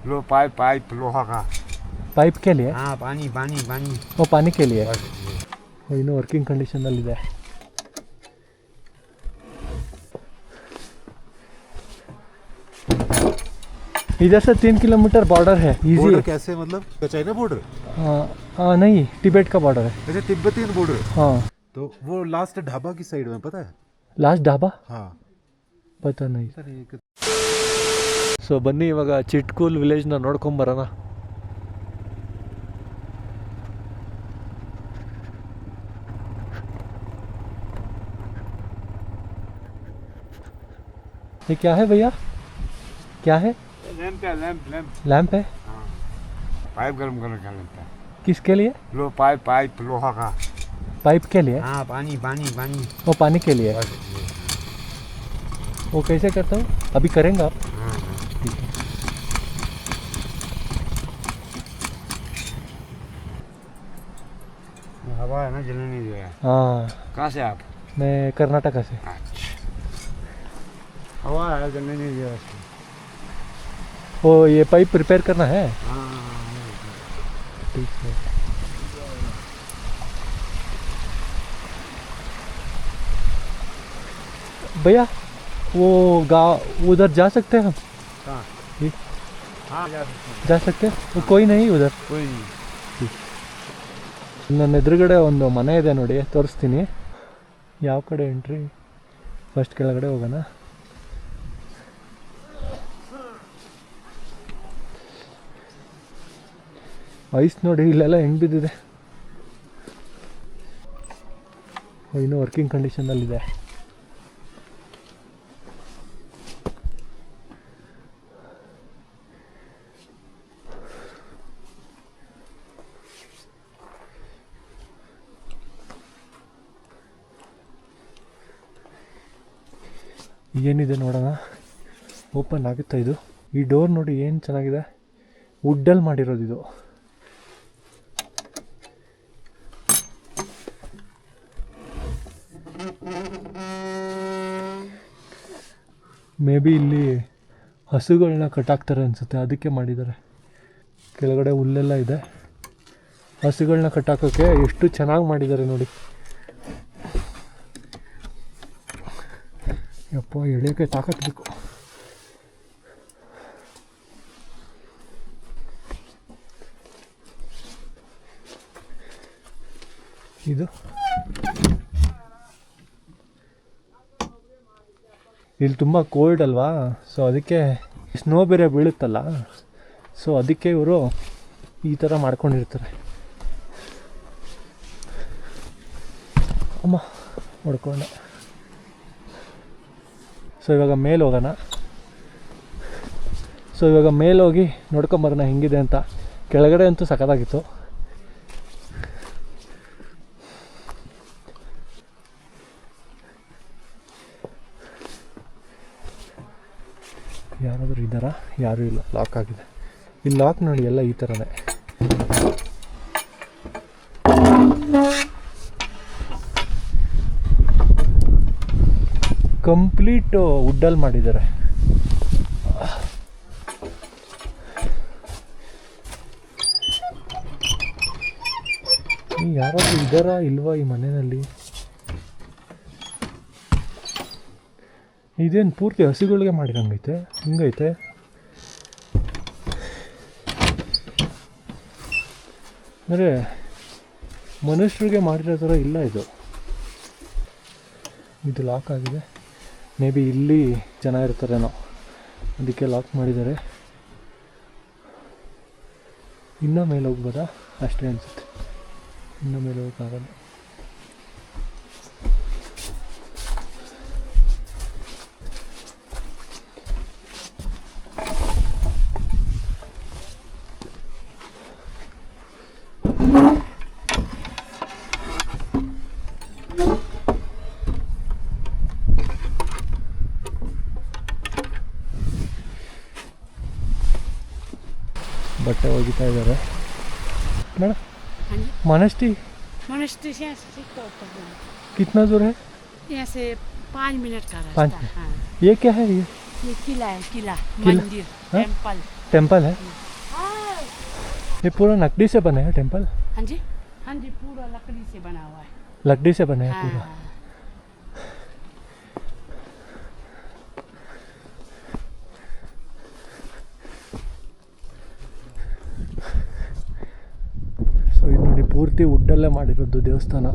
लो pipe pipe लोहा का pipe के लिए हाँ पानी पानी पानी वो पानी के लिए बस ಓ, ಇನ್ನೂ ವರ್ಕಿಂಗ್ ಕಂಡೀಷನಲ್ಲಿದೆ इधर से तीन किलोमीटर बॉर्डर है बॉर्डर इजी कैसे मतलब चाइना बॉर्डर हाँ नहीं टिबेट का बॉर्डर है अच्छा तिब्बतियन बॉर्डर हाँ तो वो लास्ट ढाबा की साइड में पता है ಲಾಸ್ಟ್ ಡಾಬಾ हाँ ಪತಾ ನೈ सर एक ಸೊ ಬನ್ನಿ ಇವಾಗ ಚಿಟ್ಕೂಲ್ ವಿಲೇಜ್ನ ನೋಡ್ಕೊಂಬರೋಣ ये क्या है भैया क्या है लैंप है लैंप लैंप लैंप है हाँ पाइप गर्म करने का लैंप है किसके लिए लो पाइप पाइप लोहा का पाइप के लिए हाँ पानी पानी पानी वो पानी के लिए बस वो कैसे करता हूँ अभी करेंगे आप हाँ हाँ ठीक है हवा है ना जलने नहीं दे रहा हाँ। कहाँ से आप? मैं कर्नाटका से। अच्छा। हवा है जलने नहीं दे रहा वो ये पाइप रिपेयर करना है? हाँ हाँ, हाँ ठीक है। भैया वो गाँव उधर जा सकते हैं हम? हाँ जा सकते हैं। जा सकते हैं? कोई नहीं उधर? कोई नहीं। ನನ್ನ ಎದುರುಗಡೆ ಒಂದು ಮನೆ ಇದೆ ನೋಡಿ, ತೋರಿಸ್ತೀನಿ. ಯಾವ ಕಡೆ ಎಂಟ್ರಿ ಫಸ್ಟ್ ಕೆಳಗಡೆ ಹೋಗೋಣ. ಐಸ್ ನೋಡಿ, ಇಲ್ಲೆಲ್ಲ ಹೆಂಗೆ ಬಿದ್ದಿದೆ? ಇನ್ನೂ ವರ್ಕಿಂಗ್ ಕಂಡೀಷನಲ್ಲಿದೆ ಏನಿದೆ ನೋಡೋಣ. ಓಪನ್ ಆಗುತ್ತಾ ಇದು? ಈ ಡೋರ್ ನೋಡಿ ಏನು ಚೆನ್ನಾಗಿದೆ? ವುಡ್ಡಲ್ಲಿ ಮಾಡಿರೋದು ಇದು. ಮೇ ಬಿ ಇಲ್ಲಿ ಹಸುಗಳನ್ನ ಕಟ್ಟಾಕ್ತಾರೆ ಅನಿಸುತ್ತೆ. ಅದಕ್ಕೆ ಮಾಡಿದ್ದಾರೆ. ಕೆಳಗಡೆ ಹುಲ್ಲೆಲ್ಲ ಇದೆ. ಹಸುಗಳನ್ನ ಕಟ್ಟಾಕೋಕ್ಕೆ ಎಷ್ಟು ಚೆನ್ನಾಗಿ ಮಾಡಿದ್ದಾರೆ ನೋಡಿ. ಯಪ್ಪ ತಾಕತ್ ಬೇಕು ಇದು? ಇಲ್ಲಿ ತುಂಬ ಕೋಲ್ಡ್ ಅಲ್ವಾ? ಸೊ ಅದಕ್ಕೆ ಸ್ನೋ ಬೇರೆ ಬೀಳುತ್ತಲ್ಲ? ಸೊ ಅದಕ್ಕೆ ಇವರು ಈ ಥರ ಮಾಡ್ಕೊಂಡಿರ್ತಾರೆ. ಅಮ್ಮ ಹೊಡ್ಕೊಂಡೆ ಸೊ ಇವಾಗ ಮೇಲೆ ಹೋಗೋಣ. ಸೊ ಇವಾಗ ಮೇಲೆ ಹೋಗಿ ನೋಡ್ಕೊಂಬರೋಣ ಹೆಂಗಿದೆ ಅಂತ. ಕೆಳಗಡೆ ಅಂತೂ ಸಖತ್ತಾಗಿತ್ತು. ಯಾರಾದರೂ ಇದ್ದಾರಾ? ಯಾರೂ ಇಲ್ಲ. ಲಾಕ್ ಆಗಿದೆ. ಇಲ್ಲಿ ಲಾಕ್ ನೋಡಿ ಎಲ್ಲ ಈ ಥರನೇ ಕಂಪ್ಲೀಟ್ ವುಡ್ಡಲ್ಲಿ ಮಾಡಿದ್ದಾರೆ. ಯಾರಾದರೂ ಇದರ ಇದ್ದಾರಾ ಇಲ್ವಾ ಈ ಮನೆಯಲ್ಲಿ? ಇದೇನು ಪೂರ್ತಿ ಹಸಿಗಳಿಗೆ ಮಾಡಿದಂಗೈತೆ? ಹಿಂಗೈತೆ? ಅಂದರೆ ಮನುಷ್ಯರಿಗೆ ಮಾಡಿರೋ ಥರ ಇಲ್ಲ ಇದು. ಇದು ಲಾಕ್ ಆಗಿದೆ. ಮೇ ಬಿ ಇಲ್ಲಿ ಜನ ಇರ್ತಾರೇನೋ. ಅದಕ್ಕೆ ಲಾಕ್ ಮಾಡಿದ್ದಾರೆ. ಇನ್ನೂ ಮೇಲೆ ಹೋಗ್ಬೋದಾ? ಅಷ್ಟೇ ಅನಿಸುತ್ತೆ. ಇನ್ನೂ ಮೇಲೆ ಹೋಗೋಕ್ಕಾಗಲ್ಲ ಬಟ್ಟೆ ಒಗಿತಾ ಇದ್ದಾರೆ ಮೇಡಮ್ हाँ जी मानस्टी मोनेस्ट्री से ऐसे सीखता होता है कितना दूर है यहाँ से पाँच मिनट का पाँच रास्ता हाँ ये क्या है ये ये किला है किला किला? मंदिर हाँ? टेम्पल टेम्पल है ये पूरा लकड़ी से बना है टेम्पल हाँ जी हाँ जी पूरा लकड़ी से बना हुआ है लकड़ी से बना है हाँ पूरा ಪೂರ್ತಿ ವುಡ್ಡಲ್ಲೇ ಮಾಡಿರೋದು ದೇವಸ್ಥಾನ.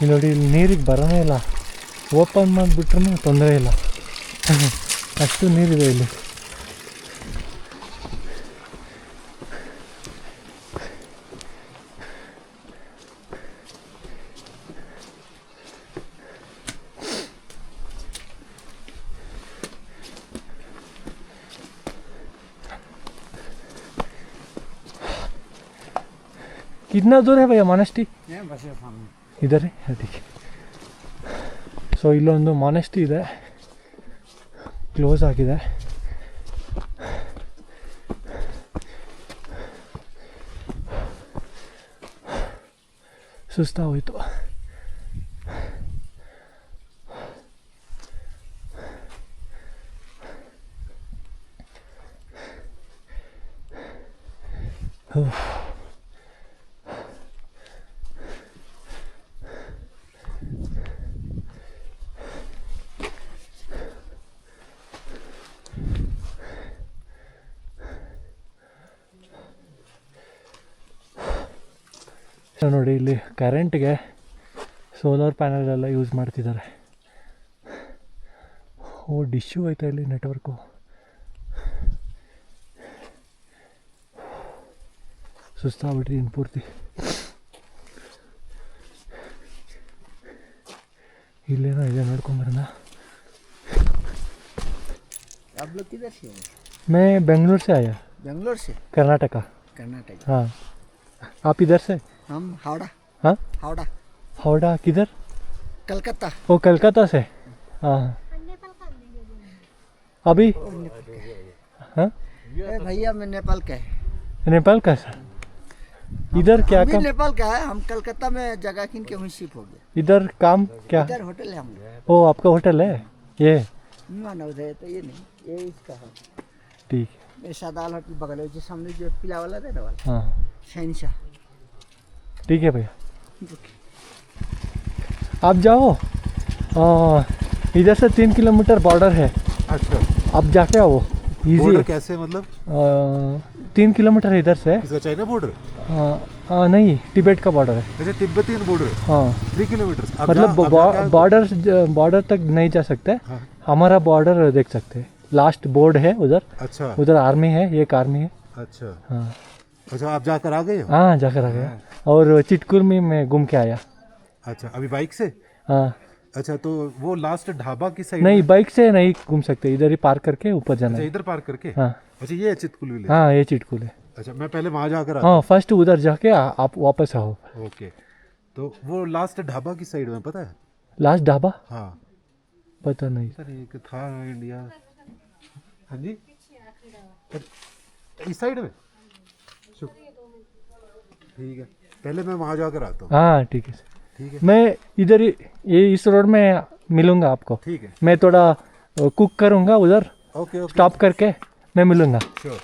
ಇಲ್ಲಿ ನೋಡಿ ಇಲ್ಲಿ ನೀರಿಗೆ ಬರೋನೇ ಇಲ್ಲ. ಓಪನ್ ಮಾಡಿಬಿಟ್ರೂ ತೊಂದರೆ ಇಲ್ಲ. ಅಷ್ಟು ನೀರಿದೆ ಇಲ್ಲಿ. कितना दूर है भैया मानेस्टी ये बस ये सामने ಇದ್ದಾರೆ ಅದಕ್ಕೆ ಸೊ ಇಲ್ಲೊಂದು ಮಾನೆಸ್ಟಿ ಇದೆ ಕ್ಲೋಸ್ ಆಗಿದೆ ಸುಸ್ತಾಗೋಯ್ತು ಸೊ ನೋಡಿ ಇಲ್ಲಿ ಕರೆಂಟ್ಗೆ ಸೋಲಾರ್ ಪ್ಯಾನಲ್ ಎಲ್ಲ ಯೂಸ್ ಮಾಡ್ತಿದ್ದಾರೆ ಓ ಡಿಶ್ಶು ಐತೆ ಇಲ್ಲಿ ನೆಟ್ವರ್ಕು ಸುಸ್ತಾಗ್ಬಿಟ್ಟಿದ್ದೀನಿ ಪೂರ್ತಿ ಇಲ್ಲೇನೋ ಇದೆ ನೋಡ್ಕೊಂಬರೋಣ आप लोग किधर से हो मैं बेंगलोर से आया बेंगलोर से कर्नाटका कर्नाटक हाँ आप इधर से हम हावड़ा। हाँ? हावड़ा। हावड़ा किधर? कलकत्ता। ओ कलकत्ता से? हाँ। अभी? हाँ? भैया मैं नेपाल का। है नेपाल का सर? इधर क्या काम? नेपाल का है। हम कलकत्ता में जगह किन के वहीं शिफ्ट हो गए। इधर काम क्या? इधर होटल है हम ओ आपका होटल है? ये? माना उधर तो ये नहीं। ये इसका है। ठीक। ये सादाल होटल बगल है जो सामने जो पीला वाला था ना वाला। हाँ। शहनशाह। ठीक है भैया। आप जाओ। इधर से तीन किलोमीटर बॉर्डर है। अच्छा। आप जाके आओ। इजी बॉर्डर कैसे मतलब? तीन किलोमीटर इधर से। चाइना बॉर्डर आ, आ, नहीं तिब्बत का बॉर्डर है। अच्छा तिब्बतियन बॉर्डर हाँ। थ्री किलोमीटर मतलब बॉर्डर बॉर्डर तक नहीं जा सकते। हाँ। हमारा बॉर्डर देख सकते हैं। लास्ट बोर्ड है उधर। अच्छा। उधर आर्मी है एक आर्मी है। अच्छा। हाँ। अच्छा आप जाकर आ गए हो? हाँ जाकर आ गया और चिटकुर में मैं घूम के आया। अच्छा अभी बाइक से? हाँ। अच्छा तो वो लास्ट ढाबा की साइड नहीं बाइक से नहीं घूम सकते इधर ही पार्क करके ऊपर जाना अच्छा है। इधर पार्क करके? हाँ। अच्छा ये विलेज हाँ ये चिटकुल है। अच्छा मैं पहले वहाँ जाकर हाँ। फ़र्स्ट उधर जाके आ- आप वापस आओ। ओके तो वो लास्ट ढाबा की साइड में पता है? लास्ट ढाबा? हाँ। पता नहीं। सर एक था इंडिया हाँ जी। इस साइड में? ठीक है। पहले मैं वहाँ जाकर आता हूँ। हाँ ठीक है। सर ठीक है। मैं इधर ये इस रोड में मिलूँगा आपको। ठीक है। मैं थोड़ा कुक करूँगा उधर। Okay okay. स्टॉप करके मैं मिलूँगा। श्योर